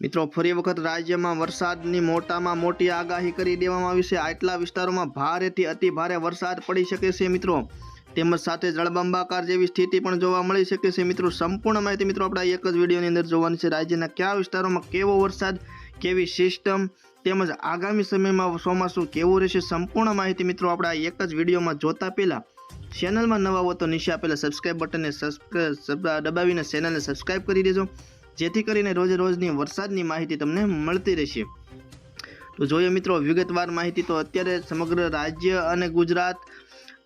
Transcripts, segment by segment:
મિત્રો, ફરી વખત રાજ્યમાં વરસાદની મોટામાં મોટી આગાહી કરી દેવામાં આવી છે. આટલા વિસ્તારોમાં ભારેથી અતિ ભારે વરસાદ પડી શકે છે મિત્રો. તેમજ સાથે જળબંબાકાર જેવી સ્થિતિ પણ જોવા મળી શકે છે મિત્રો. સંપૂર્ણ માહિતી મિત્રો આપણે એક જ વિડીયોની અંદર જોવાની છે. રાજ્યના કયા વિસ્તારોમાં કેવો વરસાદ, કેવી સિસ્ટમ, તેમજ આગામી સમયમાં ચોમાસું કેવું રહેશે, સંપૂર્ણ માહિતી મિત્રો આપણે એક જ વિડીયોમાં જોતા પહેલા ચેનલમાં નવા હો તો નીચે આપેલા સબસ્ક્રાઇબ બટનને સબસ્ક્રાઇબ દબાવીને ચેનલને સબસ્ક્રાઇબ કરી દેજો. જેથી કરીને રોજે રોજની વરસાદની માહિતી તમને મળતી રહેશે. તો જોઈએ મિત્રો, વિગતવાર માહિતી તો અત્યારે સમગ્ર રાજ્ય અને ગુજરાત,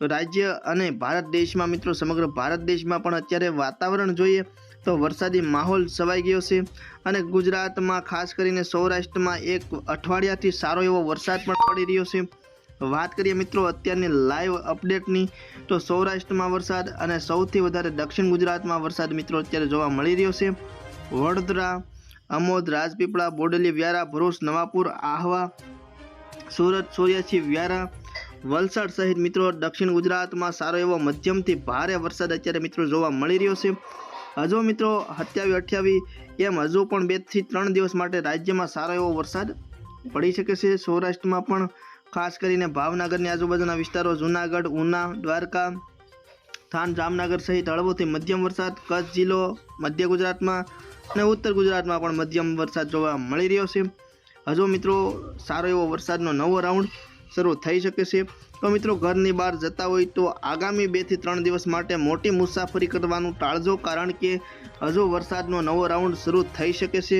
રાજ્ય અને ભારત દેશમાં મિત્રો, સમગ્ર ભારત દેશમાં પણ અત્યારે વાતાવરણ જોઈએ તો વરસાદી માહોલ છવાઈ ગયો છે અને ગુજરાતમાં ખાસ કરીને સૌરાષ્ટ્રમાં એક અઠવાડિયાથી સારો એવો વરસાદ પણ પડી રહ્યો છે. વાત કરીએ મિત્રો અત્યારની લાઈવ અપડેટની તો સૌરાષ્ટ્રમાં વરસાદ અને સૌથી વધારે દક્ષિણ ગુજરાતમાં વરસાદ મિત્રો અત્યારે જોવા મળી રહ્યો છે. વડોદરા અમોદ રાજપીપળા, બોડેલી, વ્યારા, ભરૂચ, નવાપુર, આહવા, સુરત સોરિયાછી વ્યારા, વલસાડ સહિત મિત્રો દક્ષિણ ગુજરાતમાં સારો એવો મધ્યમથી ભારે વરસાદ અત્યારે મિત્રો જોવા મળી રહ્યો છે. હજુ મિત્રો સત્યાવીસ અઠ્યાવી એમ હજુ પણ બેથી ત્રણ દિવસ માટે રાજ્યમાં સારો એવો વરસાદ પડી શકે છે. સૌરાષ્ટ્રમાં પણ ખાસ કરીને ભાવનગરની આજુબાજુના વિસ્તારો જુનાગઢ, ઉના, દ્વારકા થાન જામનગર સહિત હળવોથી મધ્યમ વરસાદ, કચ્છ જિલ્લો, મધ્ય ગુજરાતમાં અને ઉત્તર ગુજરાતમાં પણ મધ્યમ વરસાદ જોવા મળી રહ્યો છે. હજુ મિત્રો, સારો એવો વરસાદનો નવો રાઉન્ડ શરૂ થઈ શકે છે. તો મિત્રો, ઘરની બહાર જતા હોય તો આગામી બેથી ત્રણ દિવસ માટે મોટી મુસાફરી કરવાનું ટાળજો, કારણ કે હજુ વરસાદનો નવો રાઉન્ડ શરૂ થઈ શકે છે.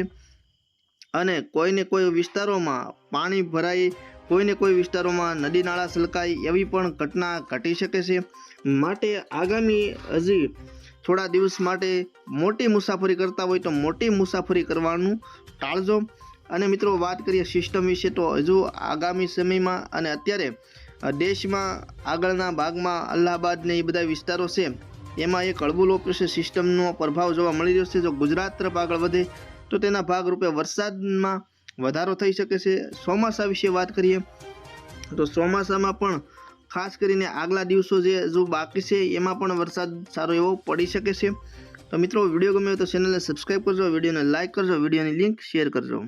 અને કોઈને કોઈ વિસ્તારોમાં પાણી ભરાઈ કોઈને કોઈ વિસ્તારોમાં નદી નાળા સલકાય એવી પણ ઘટના ઘટી શકે છે. માટે આગામી હજી થોડા દિવસ માટે મોટી મુસાફરી કરતા હોય તો મોટી મુસાફરી કરવાનું ટાળજો. અને મિત્રો, વાત કરીએ સિસ્ટમ વિશે, તો હજુ આગામી સમયમાં અને અત્યારે દેશમાં આગળના ભાગમાં અલ્હાબાદ ને એ બધા વિસ્તારો છે, એમાં એક હળવું લો સિસ્ટમનો પ્રભાવ જોવા મળી રહ્યો છે. જો ગુજરાત તરફ આગળ વધે, તો તેના ભાગરૂપે વરસાદમાં વધારો થઈ શકે છે. ચોમાસા વિશે વાત કરીએ, તો ચોમાસામાં પણ ખાસ કરીને આગલા દિવસો જે, જો બાકી છે, એમાં પણ વરસાદ સારો એવો પડી શકે છે. તો મિત્રો, વીડિયો ગમ્યો તો ચેનલને સબસ્ક્રાઈબ કરજો, વિડીયોને લાઇક કરજો, વિડીયોની લિંક શેર કરજો.